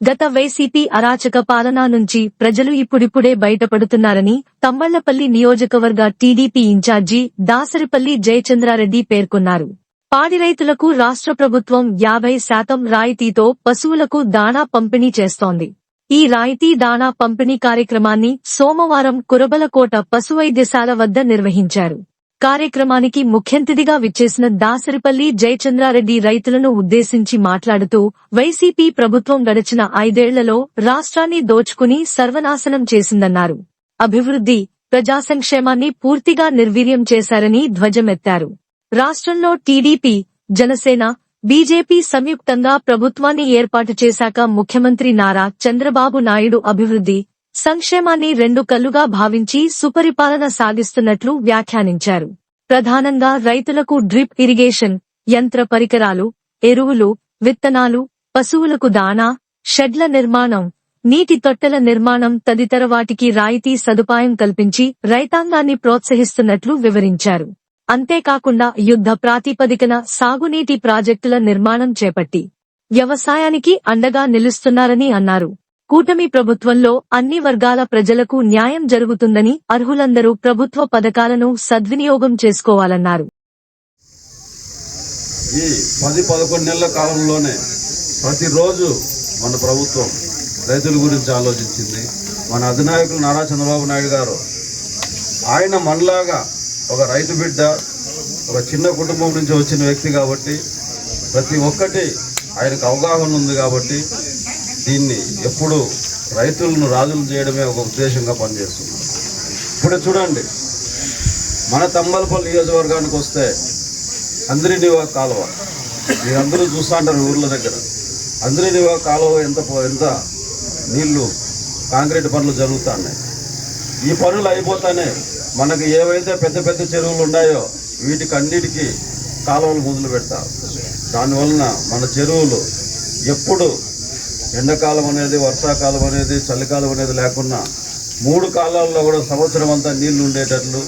గత వైసీపీ అరాచక పాలన నుంచి ప్రజలు ఇప్పుడిప్పుడే బయటపడుతున్నారని తమ్మళ్ళపల్లి నియోజకవర్గ టీడీపీ ఇన్ఛార్జి దాసరిపల్లి జయచంద్రారెడ్డి పేర్కొన్నారు. పాడి రైతులకు రాష్ట్ర ప్రభుత్వం యాభై శాతం రాయితీతో పశువులకు దాణా పంపిణీ చేస్తోంది. ఈ రాయితీ దాణా పంపిణీ కార్యక్రమాన్ని సోమవారం కురబలకోట పశువైద్యశాల వద్ద నిర్వహించారు. కార్యక్రమానికి ముఖ్యంతిథిగా విచ్చేసిన దాసరిపల్లి జయచంద్రారెడ్డి రైతులను ఉద్దేశించి మాట్లాడుతూ వైసీపీ ప్రభుత్వం గడిచిన ఐదేళ్ళలో రాష్ట్రాన్ని దోచుకుని సర్వనాశనం చేసిందన్నారు. అభివృద్ధి ప్రజా సంక్షేమాన్ని పూర్తిగా నిర్వీర్యం చేశారని ధ్వజమెత్తారు. రాష్ట్రంలో టీడీపీ జనసేన బీజేపీ సంయుక్తంగా ప్రభుత్వాన్ని ఏర్పాటు చేశాక ముఖ్యమంత్రి నారా చంద్రబాబు నాయుడు అభివృద్ధి సంక్షేమాన్ని రెండు కల్లుగా భావించి సుపరిపాలన సాగిస్తున్నట్లు వ్యాఖ్యానించారు. ప్రధానంగా రైతులకు డ్రిప్ ఇరిగేషన్ యంత్ర పరికరాలు ఎరువులు విత్తనాలు పశువులకు దాణా షెడ్ల నిర్మాణం నీటి తొట్టెల నిర్మాణం తదితర వాటికి రాయితీ సదుపాయం కల్పించి రైతాంగాన్ని ప్రోత్సహిస్తున్నట్లు వివరించారు. అంతేకాకుండా యుద్ధ ప్రాతిపదికన సాగునీటి ప్రాజెక్టుల నిర్మాణం చేపట్టి వ్యవసాయానికి అండగా నిలుస్తున్నారని అన్నారు. కూటమి ప్రభుత్వంలో అన్ని వర్గాల ప్రజలకు న్యాయం జరుగుతుందని అర్హులందరూ ప్రభుత్వ పథకాలను సద్వినియోగం చేసుకోవాలన్నారు. ఈ పది పదకొండు నెలల కాలంలోనే ప్రతిరోజు మన ప్రభుత్వం రైతుల గురించి ఆలోచించింది. మన అధినాయకులు నారా చంద్రబాబు నాయుడు గారు ఆయన మనలాగా ఒక రైతు బిడ్డ ఒక చిన్న కుటుంబం నుంచి వచ్చిన వ్యక్తి కాబట్టి ప్రతి ఒక్కటి ఆయనకు అవగాహన ఉంది కాబట్టి దీన్ని ఎప్పుడు రైతులను రాజులు చేయడమే ఒక ఉద్దేశంగా పనిచేస్తున్నారు ఇప్పుడు చూడండి మన తంబలపల్లి నియోజకవర్గానికి వస్తే అందరినివా కాలువ మీరందరూ చూస్తూ ఉంటారు ఊర్ల దగ్గర. అందరినివా కాలువ ఎంత ఎంత నీళ్ళు కాంక్రీట్ పనులు జరుగుతున్నాయి. ఈ పనులు అయిపోతానే మనకు ఏవైతే పెద్ద పెద్ద చెరువులు ఉన్నాయో వీటికి అన్నిటికీ కాలువలు మొదలు పెడతారు దానివలన మన చెరువులు ఎప్పుడు ఎండాకాలం అనేది వర్షాకాలం అనేది చలికాలం అనేది లేకుండా మూడు కాలాల్లో కూడా సంవత్సరం అంతా నీళ్ళు ఉండేటట్లు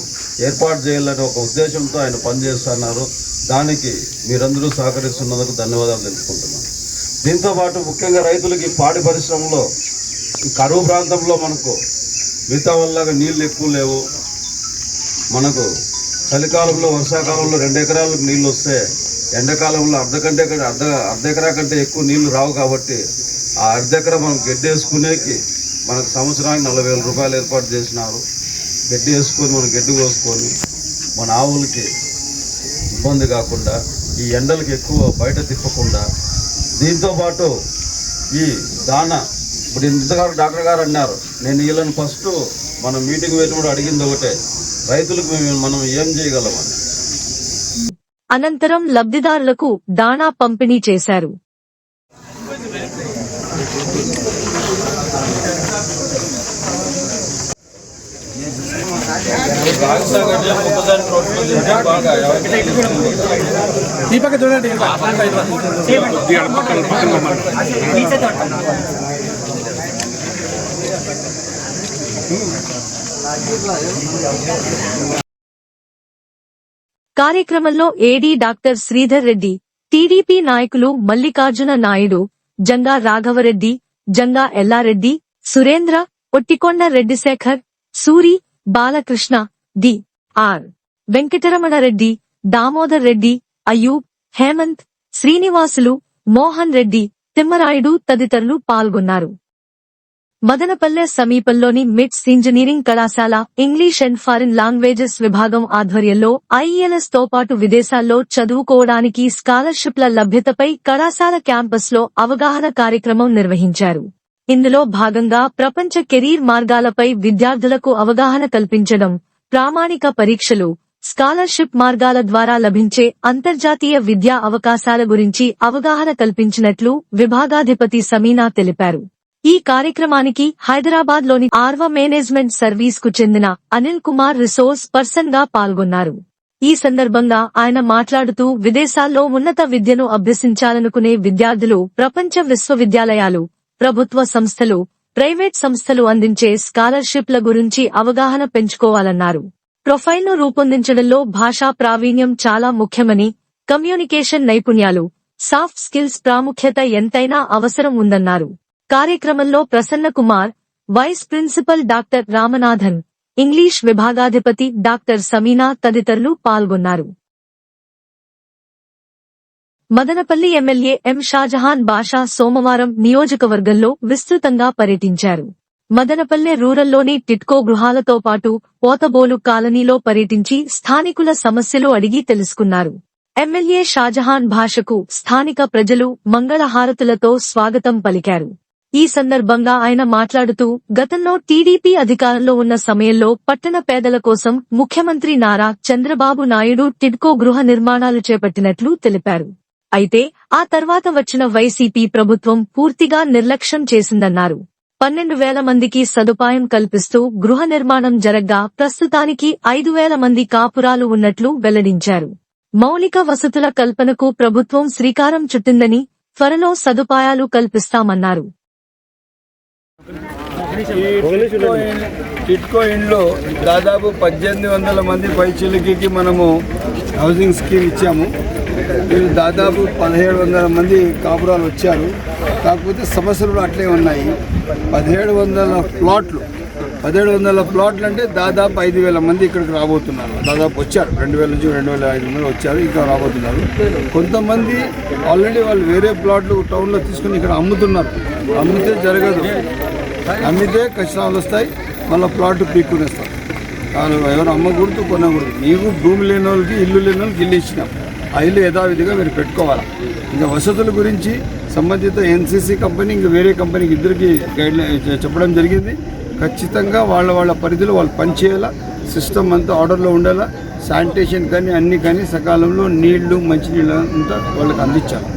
ఏర్పాటు చేయాలని ఒక ఉద్దేశంతో ఆయన పనిచేస్తున్నారు. దానికి మీరందరూ సహకరిస్తున్నందుకు ధన్యవాదాలు తెలుసుకుంటున్నాను దీంతో పాటు ముఖ్యంగా రైతులకి పాడి పరిశ్రమలో ఈ కరువు ప్రాంతంలో మనకు మిగతా వల్ల నీళ్ళు ఎక్కువ లేవు. మనకు చలికాలంలో వర్షాకాలంలో రెండు ఎకరాలకు నీళ్ళు వస్తే ఎండాకాలంలో అర్ధ కంటే అర్ధ అర్ధ ఎకరా కంటే ఎక్కువ నీళ్ళు రావు కాబట్టి ఆ అర్ధెకర ఎకరా మనం గడ్డేసుకునేకి మనకు సంవత్సరానికి నలభై వేల రూపాయలు ఏర్పాటు చేసినారు. గడ్డి వేసుకొని మనం గడ్డి కోసుకొని మన ఆవులకి ఇబ్బంది కాకుండా ఈ ఎండలకు ఎక్కువ బయట తిప్పకుండా దీంతో పాటు ఈ దాన ఇప్పుడు ఇంతగారు డాక్టర్ గారు అన్నారు నేను వీళ్ళని ఫస్ట్ మనం మీటింగ్ పెట్టినప్పుడు అడిగింది ఒకటే రైతులకు మేము మనం ఏం చేయగలమని. అనంతరం లబ్ధిదారులకు దాణా పంపిణీ చేశారు. దీపక చూడండి కార్యక్రమంలో AD doctor Sridhar Reddy TDP నాయకులు మల్లికార్జున నాయుడు జంగా రాఘవరెడ్డి జంగా ఎల్లారెడ్డి సురేంద్ర ఒట్టికొండ రెడ్డిశేఖర్ సూరి బాలకృష్ణ డి ఆర్. వెంకటరమణరెడ్డి దామోదర్ రెడ్డి అయూబ్ హేమంత్ శ్రీనివాసులు మోహన్ రెడ్డి తిమ్మరాయుడు తదితరులు పాల్గొన్నారు. మదనపల్లె సమీపంలోని మిట్స్ ఇంజనీరింగ్ కళాశాల ఇంగ్లీష్ అండ్ ఫారిన్ లాంగ్వేజెస్ విభాగం ఆధ్వర్యంలో ఐఎల్ఎస్తో పాటు విదేశాల్లో చదువుకోవడానికి స్కాలర్షిప్ల లభ్యతపై కళాశాల క్యాంపస్లో అవగాహన కార్యక్రమం నిర్వహించారు. ఇందులో భాగంగా ప్రపంచ కెరీర్ మార్గాలపై విద్యార్థులకు అవగాహన కల్పించడం ప్రామాణిక పరీక్షలు స్కాలర్షిప్ మార్గాల ద్వారా లభించే అంతర్జాతీయ విద్యా అవకాశాల గురించి అవగాహన కల్పించినట్లు విభాగాధిపతి సమీనా తెలిపారు. ఈ కార్యక్రమానికి హైదరాబాద్లోని ఆర్వ మేనేజ్మెంట్ సర్వీస్కు చెందిన అనిల్ కుమార్ రిసోర్స్ పర్సన్గా పాల్గొన్నారు. ఈ సందర్భంగా ఆయన మాట్లాడుతూ విదేశాల్లో ఉన్నత విద్యను అభ్యసించాలనుకునే విద్యార్థులు ప్రపంచ విశ్వవిద్యాలయాలు ప్రభుత్వ సంస్థలు ప్రైవేట్ సంస్థలు అందించే స్కాలర్షిప్ల గురించి అవగాహన పెంచుకోవాలన్నారు. ప్రొఫైల్ను రూపొందించడంలో భాషా ప్రావీణ్యం చాలా ముఖ్యమని కమ్యూనికేషన్ నైపుణ్యాలు సాఫ్ట్ స్కిల్స్ ప్రాముఖ్యత ఎంతైనా అవసరం ఉందన్నారు. కార్యక్రమంలో Prasanna Kumar vice principal doctor Ramanathan English విభాగాధిపతి doctor Sameena తదితరులు పాల్గొన్నారు. మదనపల్లి ఎమ్మెల్యే ఎం షాజహాన్ బాషా సోమవారం నియోజకవర్గంలో విస్తృతంగా పర్యటించారు. మదనపల్లె రూరల్లోని టిట్కో గృహాలతో పాటు పోతబోలు కాలనీలో పర్యటించి స్థానికుల సమస్యలు అడిగి తెలుసుకున్నారు. ఎమ్మెల్యే షాజహాన్ భాషకు స్థానిక ప్రజలు మంగళహారతులతో స్వాగతం పలికారు. ఈ సందర్భంగా ఆయన మాట్లాడుతూ గతంలో టీడీపీ అధికారంలో ఉన్న సమయంలో పట్టణ పేదల కోసం ముఖ్యమంత్రి నారా చంద్రబాబు నాయుడు టిడ్కో గృహ నిర్మాణాలు చేపట్టినట్లు తెలిపారు. అయితే ఆ తర్వాత వచ్చిన వైసీపీ ప్రభుత్వం పూర్తిగా నిర్లక్ష్యం చేసిందన్నారు. పన్నెండు వేల మందికి సదుపాయం కల్పిస్తూ గృహ నిర్మాణం జరగ్గా ప్రస్తుతానికి ఐదు వేల మంది కాపురాలు ఉన్నట్లు వెల్లడించారు. మౌలిక వసతుల కల్పనకు ప్రభుత్వం శ్రీకారం చుట్టిందని త్వరలో సదుపాయాలు కల్పిస్తామన్నారు. టిట్కో ఇండ్లో దాదాపు పద్దెనిమిది వందల మంది పైచిలికి మనము హౌసింగ్ స్కీమ్ ఇచ్చాము. వీళ్ళు దాదాపు పదిహేడు వందల మంది కాపురాలు వచ్చారు. కాకపోతే సమస్యలు అట్లే ఉన్నాయి. పదిహేడు వందల ప్లాట్లు పదిహేడు వందల ప్లాట్లు అంటే దాదాపు ఐదు వేల మంది ఇక్కడికి రాబోతున్నారు. దాదాపు వచ్చారు. రెండు వేల నుంచి రెండు వేల ఐదు వందలు వచ్చారు ఇంకా రాబోతున్నారు. కొంతమంది ఆల్రెడీ వాళ్ళు వేరే ప్లాట్లు టౌన్లో తీసుకుని ఇక్కడ అమ్ముతున్నారు. అమ్మితే జరగదు. అమ్మితే కష్టాలు వస్తాయి. మళ్ళీ ప్లాట్ పీక్కునేస్తారు. వాళ్ళు ఎవరు అమ్మకూడదు కొనకూడదు. నీకు భూమి లేని వాళ్ళకి ఇల్లు లేని వాళ్ళకి ఇల్లు ఇచ్చినాం. ఆ ఇల్లు యథావిధిగా మీరు పెట్టుకోవాలి. ఇంకా వసతుల గురించి సంబంధిత ఎన్సీసీ కంపెనీ ఇంకా వేరే కంపెనీకి ఇద్దరికి గైడ్ చెప్పడం జరిగింది. ఖచ్చితంగా వాళ్ళ వాళ్ళ పరిధిలో వాళ్ళు పనిచేయాలా సిస్టమ్ అంతా ఆర్డర్లో ఉండాలా శానిటేషన్ కానీ అన్నీ కానీ సకాలంలో నీళ్ళు మంచినీళ్ళు అంతా వాళ్ళకి అందించాలి.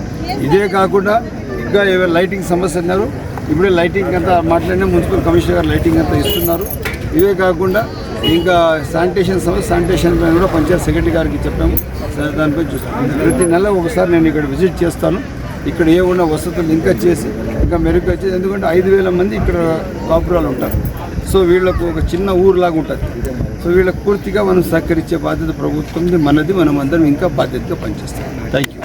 ఇదే కాకుండా ఇంకా ఏవైనా లైటింగ్ సమస్య అన్నారు ఇప్పుడే లైటింగ్ అంతా మాట్లాడినా మున్సిపల్ కమిషనర్ గారు లైటింగ్ అంతా ఇస్తున్నారు. ఇవే కాకుండా ఇంకా శానిటేషన్ సమస్య శానిటేషన్ పైన కూడా పంచాయత్ సెక్రటరీ గారికి చెప్పాము. సరే దానిపై చూస్తాం. ప్రతి నెల ఒకసారి నేను ఇక్కడ విజిట్ చేస్తాను. ఇక్కడ ఏ ఉన్న వసతులు ఇంకా చేసి ఇంకా మెరుగ్గా చేసి ఎందుకంటే ఐదు వేల మంది ఇక్కడ కాపురాలు ఉంటారు. సో వీళ్ళకు ఒక చిన్న ఊరులాగా ఉంటుంది. సో వీళ్ళకి పూర్తిగా మనం సహకరించే బాధ్యత ప్రభుత్వంది మనది మనం అందరం ఇంకా బాధ్యతగా పనిచేస్తాం. థ్యాంక్ యూ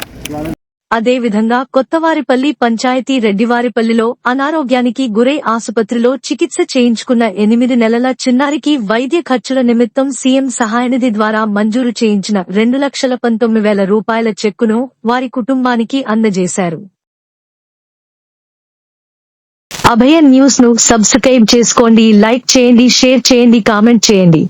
అదేవిధంగా కొత్తవారిపల్లి పంచాయతీ రెడ్డివారిపల్లిలో అనారోగ్యానికి గురై ఆసుపత్రిలో చికిత్స చేయించుకున్న ఎనిమిది నెలల చిన్నారికి వైద్య ఖర్చుల నిమిత్తం సీఎం సహాయనిధి ద్వారా మంజూరు చేయించిన రెండు లక్షల పంతొమ్మిది వేల రూపాయల చెక్కును వారి కుటుంబానికి అందజేశారు. అభయ న్యూస్ను సబ్స్క్రైబ్ చేసుకోండి లైక్ చేయండి షేర్ చేయండి కామెంట్ చేయండి.